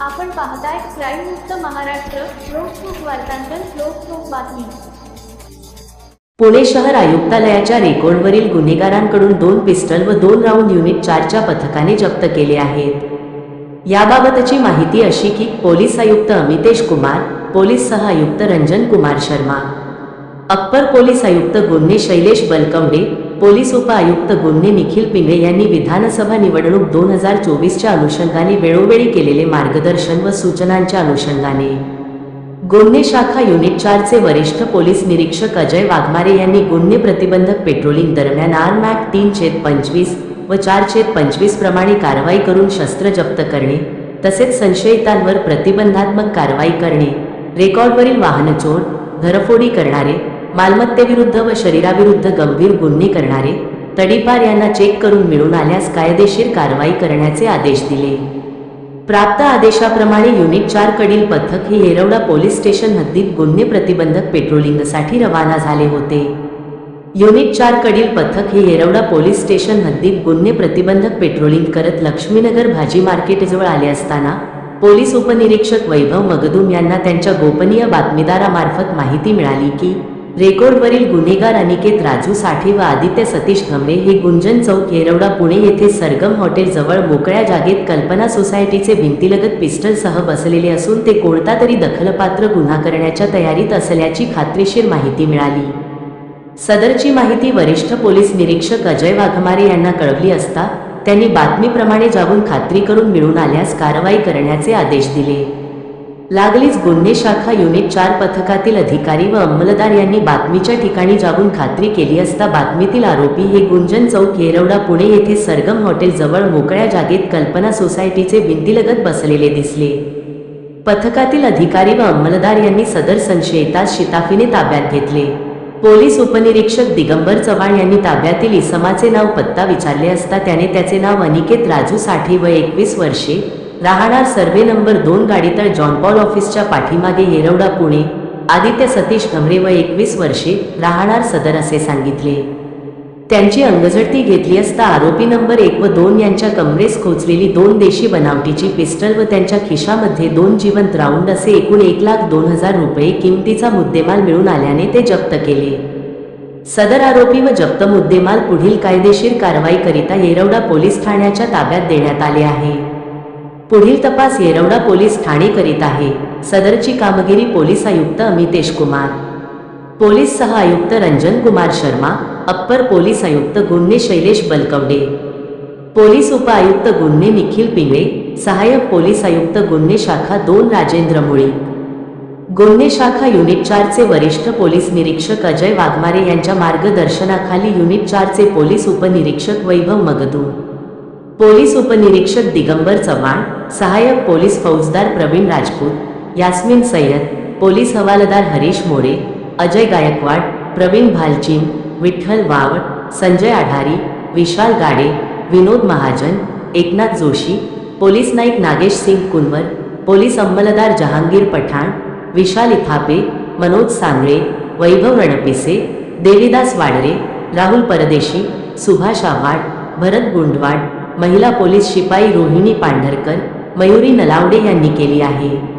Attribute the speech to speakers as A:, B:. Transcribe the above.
A: आपण पाहताय क्राईम मुक्त महाराष्ट्र लोकसुख वार्तांकन लोकसुख बातमी.
B: पुणे शहर आयुक्तालयाच्या रेकॉर्डवरील गुन्हेगारांकडून दोन पिस्टल व दोन राऊंड युनिट चारच्या पथकाने जप्त केले आहेत. याबाबतची माहिती अशी की पोलीस आयुक्त अमितेश कुमार पोलीस सह आयुक्त रंजन कुमार शर्मा अप्पर पोलीस आयुक्त गुन्हे शैलेश बलकवडे पोलीस उपआयुक्त गुन्हे निखिल पिंगळे यांनी विधानसभा निवडणूक दोन हजार चोवीसच्या अनुषंगाने वेळोवेळी केलेले मार्गदर्शन व सूचनांच्या अनुषंगाने. गुन्हे शाखा युनिट चारचे वरिष्ठ पोलीस निरीक्षक अजय वाघमारे यांनी गुन्हे प्रतिबंधक पेट्रोलिंग दरम्यान आर मॅक तीन छेद पंचवीस व चार छेद पंचवीस प्रमाणे कारवाई करून शस्त्र जप्त करणे तसेच संशयितांवर प्रतिबंधात्मक कारवाई करणे रेकॉर्डवरील वाहन चोर घरफोडी करणारे मालमत्तेविरुद्ध व शरीराविरुद्ध गंभीर गुन्हे करणारे तडीपार यांना चेक करून मिळून आल्यास कायदेशीर कारवाई करण्याचे आदेश दिले. प्राप्त आदेशाप्रमाणे युनिट चार कडील पथक हे येरवडा पोलीस स्टेशन हद्दीत गुन्हे प्रतिबंधक पेट्रोलिंगसाठी रवाना झाले होते. युनिट चार कडील पथक हे येरवडा पोलीस स्टेशन हद्दीत गुन्हे प्रतिबंधक पेट्रोलिंग करत लक्ष्मीनगर भाजी मार्केटजवळ आले असताना पोलीस उपनिरीक्षक वैभव मगदूम यांना त्यांच्या गोपनीय बातमीदारामार्फत माहिती मिळाली की रेकॉर्डवरील गुन्हेगार अनिकेत राजू साठे व आदित्य सतीश घमरे हे गुंजन चौक येरवडा पुणे येथे सरगम हॉटेल जवळ मोकळ्या जागेत कल्पना सोसायटीचे भिंतीलगत पिस्टलसह बसलेले असून ते कोणता तरी दखलपात्र गुन्हा करण्याच्या तयारीत असल्याची खात्रीशीर माहिती मिळाली. सदरची माहिती वरिष्ठ पोलीस निरीक्षक अजय वाघमारे यांना कळवली असता त्यांनी बातमीप्रमाणे जाऊन खात्री करून मिळून आल्यास कारवाई करण्याचे आदेश दिले. लागलीच गुन्हे शाखा युनिट चार पथकातील अधिकारी व अंमलदार यांनी बातमीच्या ठिकाणी जाऊन खात्री केली असता बातमीतील आरोपी हे गुंजन चौक येरवडा पुणे येथे सरगम हॉटेल जवळ मोकळ्या जागेत कल्पना सोसायटीचे भिंतीलगत बसलेले दिसले. पथकातील अधिकारी व अंमलदार यांनी सदर संशयितास शिताफीने ताब्यात घेतले. पोलीस उपनिरीक्षक दिगंबर चव्हाण यांनी ताब्यातील इसमाचे नाव पत्ता विचारले असता त्याने त्याचे नाव अनिकेत राजू साठी व एकवीस वर्षे राहणार सर्वे नंबर दोन गाडीतळ जॉन पॉल ऑफिसच्या पाठीमागे येरवडा पुणे. आदित्य सतीश भमरे व एकवीस वर्षे राहणार सदर असे सांगितले. त्यांची अंगझडती घेतली असता आरोपी नंबर एक व दोन यांच्या कमरेस खोचलेली दोन देशी बनावटीची पिस्टल व त्यांच्या खिशामध्ये दोन जिवंत राऊंड असे एकूण एक लाख दोन हजार रुपये किमतीचा मुद्देमाल मिळून आल्याने ते जप्त केले. सदर आरोपी व जप्त मुद्देमाल पुढील कायदेशीर कारवाईकरिता येरवडा पोलीस ठाण्याच्या ताब्यात देण्यात आले आहे. पुढील तपास येरवडा पोलीस ठाणे करीत आहे. सदरची कामगिरी पोलीस आयुक्त अमितेश कुमार. पोलीस सह आयुक्त रंजन कुमार शर्मा अप्पर पोलीस आयुक्त गुन्हे शैलेश बलकवडे. पोलीस उपआयुक्त गुन्हे निखिल पिंगळे सहाय्यक पोलीस आयुक्त गुन्हे शाखा दोन राजेंद्र मुळी. गुन्हे शाखा युनिट चारचे वरिष्ठ पोलीस निरीक्षक अजय वाघमारे यांच्या मार्गदर्शनाखाली युनिट चारचे पोलीस उपनिरीक्षक वैभव मगदू. पोलीस उपनिरीक्षक दिगंबर चव्हाण सहाय्यक पोलीस फौजदार प्रवीण राजपूत यास्मिन सय्यद पोलीस हवालदार हरीश मोरे अजय गायकवाड प्रवीण भालचिन विठ्ठल वावड संजय आढारी विशाल गाडे विनोद महाजन एकनाथ जोशी पोलीस नाईक नागेश सिंग कुनवर पोलीस अंमलदार जहांगीर पठाण विशाल इथापे मनोज सांगळे वैभव रणपिसे देवीदास वाडरे राहुल परदेशी सुभाष आव्हाड भरत गुंडवाड महिला पोलीस शिपाई रोहिणी पांढरकर मयुरी नलावडे यांनी केली आहे.